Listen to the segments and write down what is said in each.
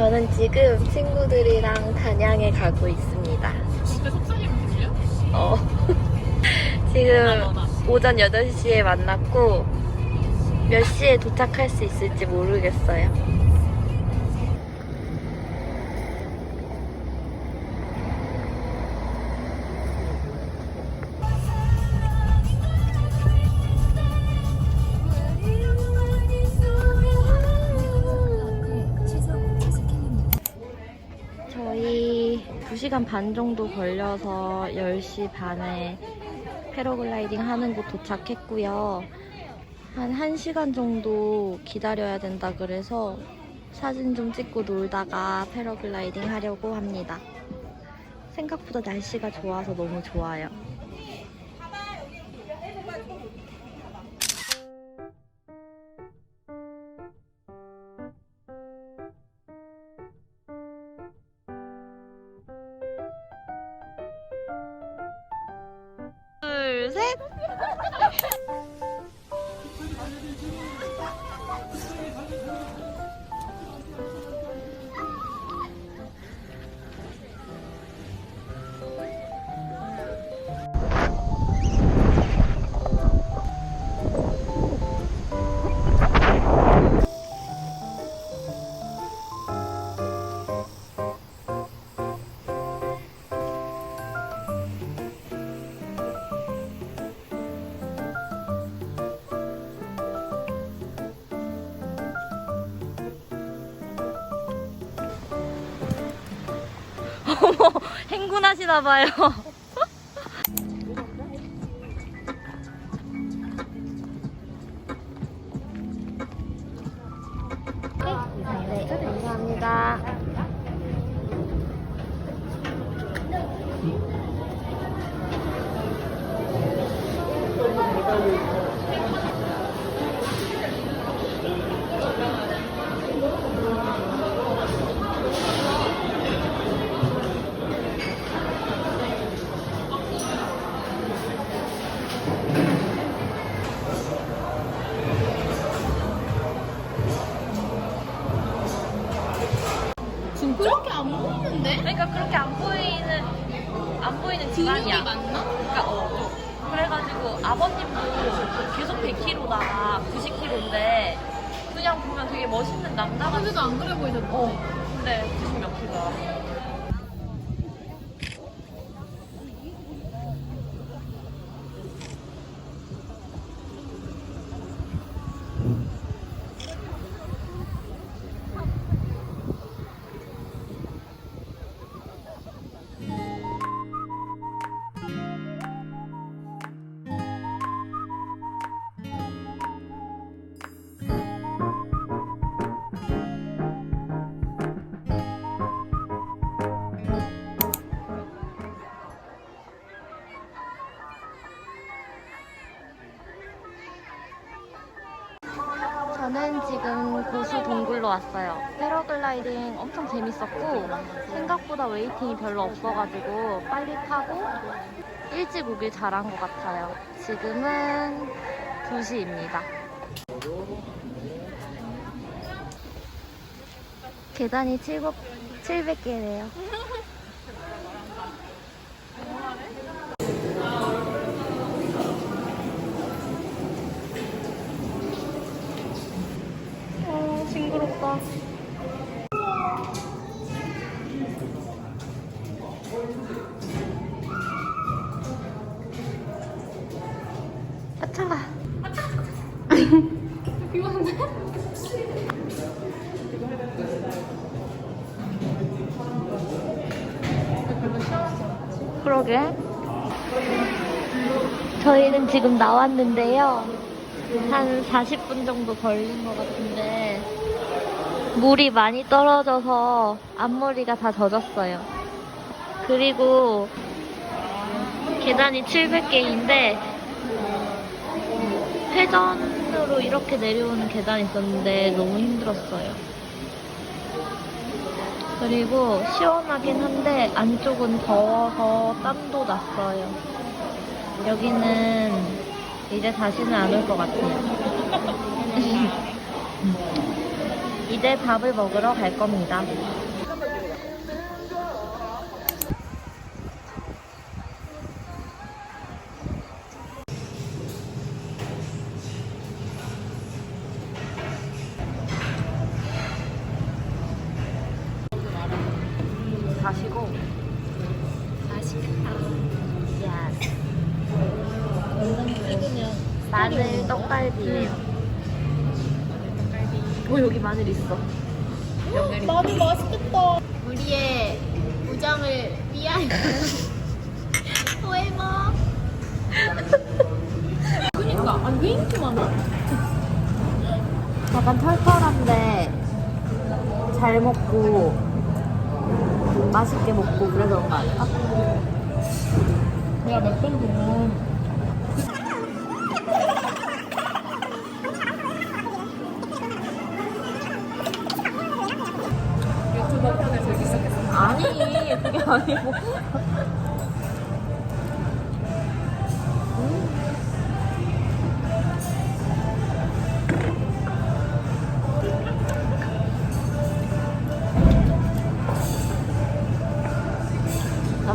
저는 지금 친구들이랑 단양에 가고 있습니다. 진짜 속삭이면 들려? 어. 지금 오전 8시에 만났고 몇 시에 도착할 수 있을지 모르겠어요. 저희 2시간 반 정도 걸려서 10시 반에 패러글라이딩 하는 곳 도착했고요. 한 1시간 정도 기다려야 된다 그래서 사진 좀 찍고 놀다가 패러글라이딩 하려고 합니다. 생각보다 날씨가 좋아서 너무 좋아요. 둘, 셋! 어머, 행군하시나봐요. 그러니까 그렇게 안 보이는 안 보이는 집안이야. 맞나? 그러니까 어. 그래가지고 아버님도 계속 100kg다가 90kg인데 그냥 보면 되게 멋있는 남자가 근데도 안 그래 보이던데. 어. 근데 90몇 킬로야. 지금 고수 동굴로 왔어요. 패러글라이딩 엄청 재밌었고 생각보다 웨이팅이 별로 없어가지고 빨리 타고 일찍 오길 잘한 것 같아요. 지금은 2시입니다. 계단이 7, 700개래요. 어, 징그럽다. 아, 차가. 그러게. 저희는 지금 나왔는데요. 한 40분 정도 걸린 것 같은데 물이 많이 떨어져서 앞머리가 다 젖었어요. 그리고 계단이 700개인데 회전 으로 이렇게 내려오는 계단이 있었는데 너무 힘들었어요. 그리고 시원하긴 한데 안쪽은 더워서 땀도 났어요. 여기는 이제 다시는 안 올 것 같아요. 이제 밥을 먹으러 갈 겁니다. 여기 마늘 있어. 마늘 맛있겠다. 우리의 우정을 위하여. 포에버. 그니까 아니 왜 이렇게 많아? 약간 털털한데 잘 먹고 맛있게 먹고 그래서 그런 거 아닐까? 내가 몇번 보면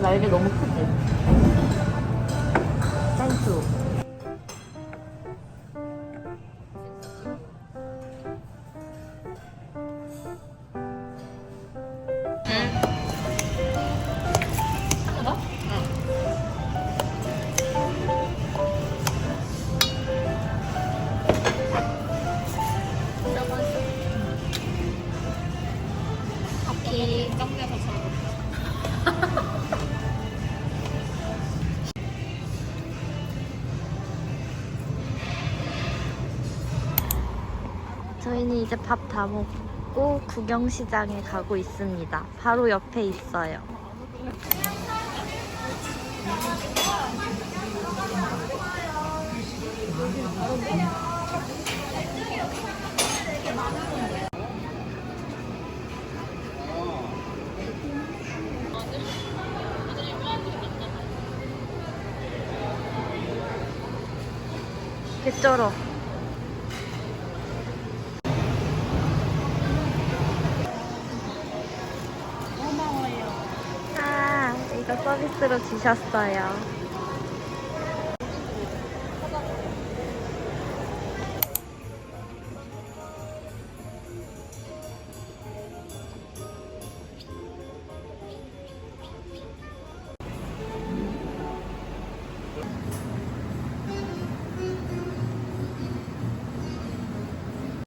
날개 너무 저희는 이제 밥 다 먹고 구경시장에 가고 있습니다. 바로 옆에 있어요. 개쩔어. 아, 이거 서비스로 주셨어요.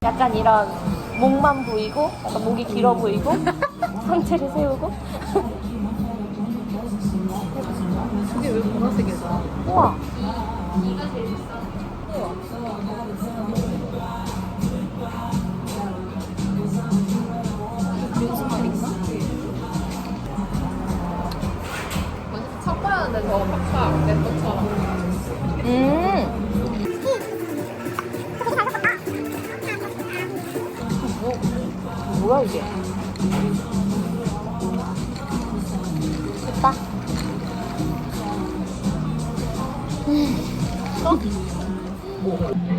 약간 이런 목만 보이고, 약간 목이 길어 보이고, 상체를 세우고. 이게 왜 보라색이야? 우와. 돼, 더 팍팍. 내 것처럼. 음. 뭐, 뭐야 이게? 됐다. 어?